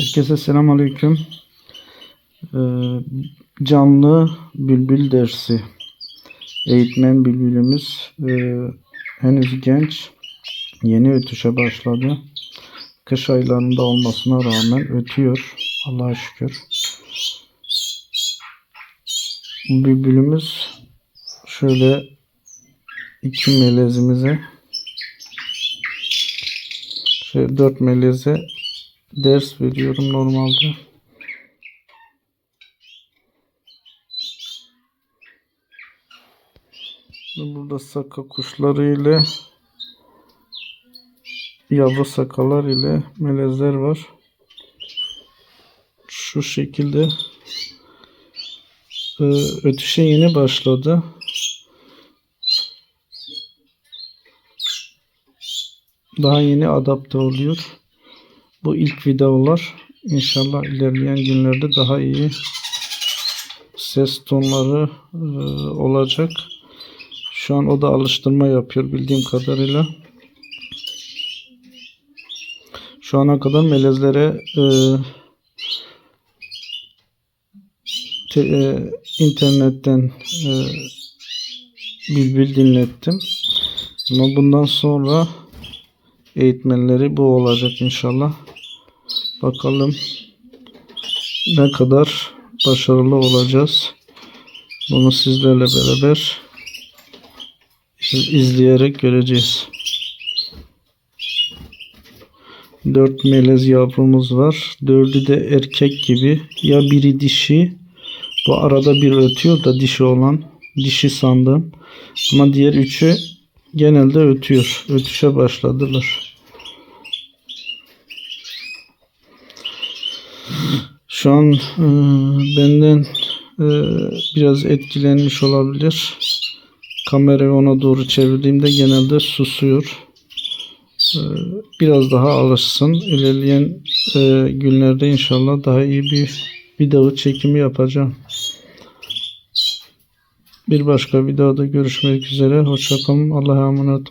Herkese selam aleyküm. Ee, canlı bülbül dersi. Eğitmen bülbülümüz e, henüz genç. Yeni ötüşe başladı. Kış aylarında olmasına rağmen ötüyor. Allah'a şükür. Bülbülümüz şöyle iki melezimize şey, dört meleze ders veriyorum normalde. Burada saka kuşları ile yavru sakalar ile melezler var. Şu şekilde Ee, ötüşe yeni başladı. Daha yeni adapte oluyor. Bu ilk videolar. İnşallah ilerleyen günlerde daha iyi ses tonları e, olacak. Şu an o da alıştırma yapıyor bildiğim kadarıyla. Şu ana kadar melezlere e, te- e, internetten e, bülbül dinlettim. Ama bundan sonra eğitmenleri bu olacak inşallah. Bakalım ne kadar başarılı olacağız. Bunu sizlerle beraber iz- izleyerek göreceğiz. Dört melez yavrumuz var. Dördü de erkek gibi. Ya biri dişi. Bu arada bir ötüyor da dişi olan. Dişi sandım. Ama diğer üçü genelde ötüyor. Ötüşe başladılar. Şu an e, benden e, biraz etkilenmiş olabilir. Kamerayı ona doğru çevirdiğimde genelde susuyor. E, biraz daha alışsın. İlerleyen e, günlerde inşallah daha iyi bir video çekimi yapacağım. Bir başka videoda görüşmek üzere. Hoşçakalın. Allah'a emanet olun.